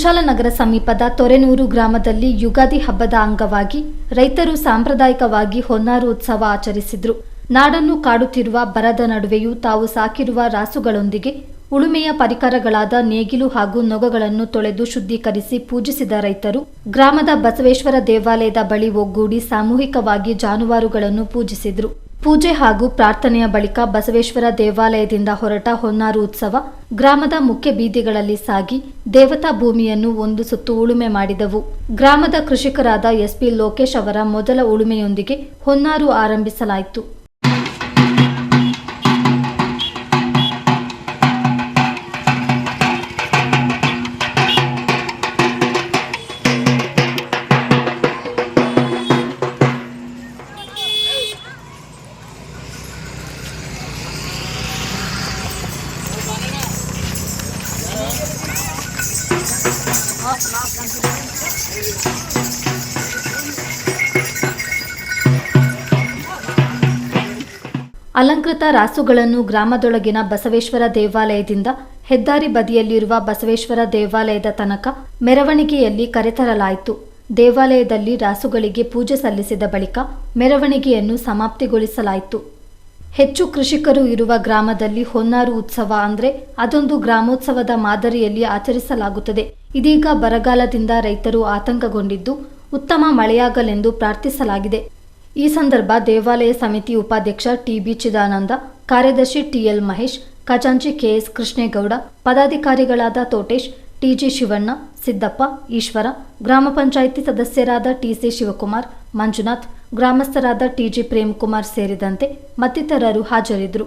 ಕುಶಾಲನಗರ ಸಮೀಪದ ತೊರೆನೂರು ಗ್ರಾಮದಲ್ಲಿ ಯುಗಾದಿ ಹಬ್ಬದ ಅಂಗವಾಗಿ ರೈತರು ಸಾಂಪ್ರದಾಯಿಕವಾಗಿ ಹೊನ್ನಾರು ಉತ್ಸವ ಆಚರಿಸಿದ್ರು. ನಾಡನ್ನು ಕಾಡುತ್ತಿರುವ ಬರದ ನಡುವೆಯೂ ತಾವು ಸಾಕಿರುವ ರಾಸುಗಳೊಂದಿಗೆ ಉಳುಮೆಯ ಪರಿಕರಗಳಾದ ನೇಗಿಲು ಹಾಗೂ ನೊಗಗಳನ್ನು ತೊಳೆದು ಶುದ್ಧೀಕರಿಸಿ ಪೂಜಿಸಿದ ರೈತರು ಗ್ರಾಮದ ಬಸವೇಶ್ವರ ದೇವಾಲಯದ ಬಳಿ ಒಗ್ಗೂಡಿ ಸಾಮೂಹಿಕವಾಗಿ ಜಾನುವಾರುಗಳನ್ನು ಪೂಜಿಸಿದ್ರು. ಪೂಜೆ ಹಾಗೂ ಪ್ರಾರ್ಥನೆಯ ಬಳಿಕ ಬಸವೇಶ್ವರ ದೇವಾಲಯದಿಂದ ಹೊರಟ ಹೊನ್ನಾರು ಉತ್ಸವ ಗ್ರಾಮದ ಮುಖ್ಯ ಬೀದಿಗಳಲ್ಲಿ ಸಾಗಿ ದೇವತಾ ಭೂಮಿಯನ್ನು ಒಂದು ಸುತ್ತು ಉಳುಮೆ ಮಾಡಿದವು. ಗ್ರಾಮದ ಕೃಷಿಕರಾದ ಎಸ್ಪಿ ಲೋಕೇಶ್ ಅವರ ಮೊದಲ ಉಳುಮೆಯೊಂದಿಗೆ ಹೊನ್ನಾರು ಆರಂಭಿಸಲಾಯಿತು. ಅಲಂಕೃತ ರಾಸುಗಳನ್ನು ಗ್ರಾಮದೊಳಗಿನ ಬಸವೇಶ್ವರ ದೇವಾಲಯದಿಂದ ಹೆದ್ದಾರಿ ಬದಿಯಲ್ಲಿರುವ ಬಸವೇಶ್ವರ ದೇವಾಲಯದ ತನಕ ಮೆರವಣಿಗೆಯಲ್ಲಿ ಕರೆತರಲಾಯಿತು. ದೇವಾಲಯದಲ್ಲಿ ರಾಸುಗಳಿಗೆ ಪೂಜೆ ಸಲ್ಲಿಸಿದ ಬಳಿಕ ಮೆರವಣಿಗೆಯನ್ನು ಸಮಾಪ್ತಿಗೊಳಿಸಲಾಯಿತು. ಹೆಚ್ಚು ಕೃಷಿಕರು ಇರುವ ಗ್ರಾಮದಲ್ಲಿ ಹೊನ್ನಾರು ಉತ್ಸವ ಅಂದ್ರೆ ಅದೊಂದು ಗ್ರಾಮೋತ್ಸವದ ಮಾದರಿಯಲ್ಲಿ ಆಚರಿಸಲಾಗುತ್ತದೆ. ಇದೀಗ ಬರಗಾಲದಿಂದ ರೈತರು ಆತಂಕಗೊಂಡಿದ್ದು ಉತ್ತಮ ಮಳೆಯಾಗಲೆಂದು ಪ್ರಾರ್ಥಿಸಲಾಗಿದೆ. ಈ ಸಂದರ್ಭ ದೇವಾಲಯ ಸಮಿತಿ ಉಪಾಧ್ಯಕ್ಷ ಟಿಬಿ ಚಿದಾನಂದ, ಕಾರ್ಯದರ್ಶಿ ಟಿಎಲ್ ಮಹೇಶ್, ಖಜಾಂಚಿ ಕೆಎಸ್ ಕೃಷ್ಣೇಗೌಡ, ಪದಾಧಿಕಾರಿಗಳಾದ ತೋಟೇಶ್, ಟಿಜಿ ಶಿವಣ್ಣ, ಸಿದ್ದಪ್ಪ, ಈಶ್ವರ, ಗ್ರಾಮ ಪಂಚಾಯಿತಿ ಸದಸ್ಯರಾದ ಟಿಸಿ ಶಿವಕುಮಾರ್, ಮಂಜುನಾಥ್ ಗ್ರಾಮಸ್ಥರಾದ ಟಿಜಿ ಪ್ರೇಮ್ಕುಮಾರ್ ಸೇರಿದಂತೆ ಮತ್ತಿತರರು ಹಾಜರಿದ್ದರು.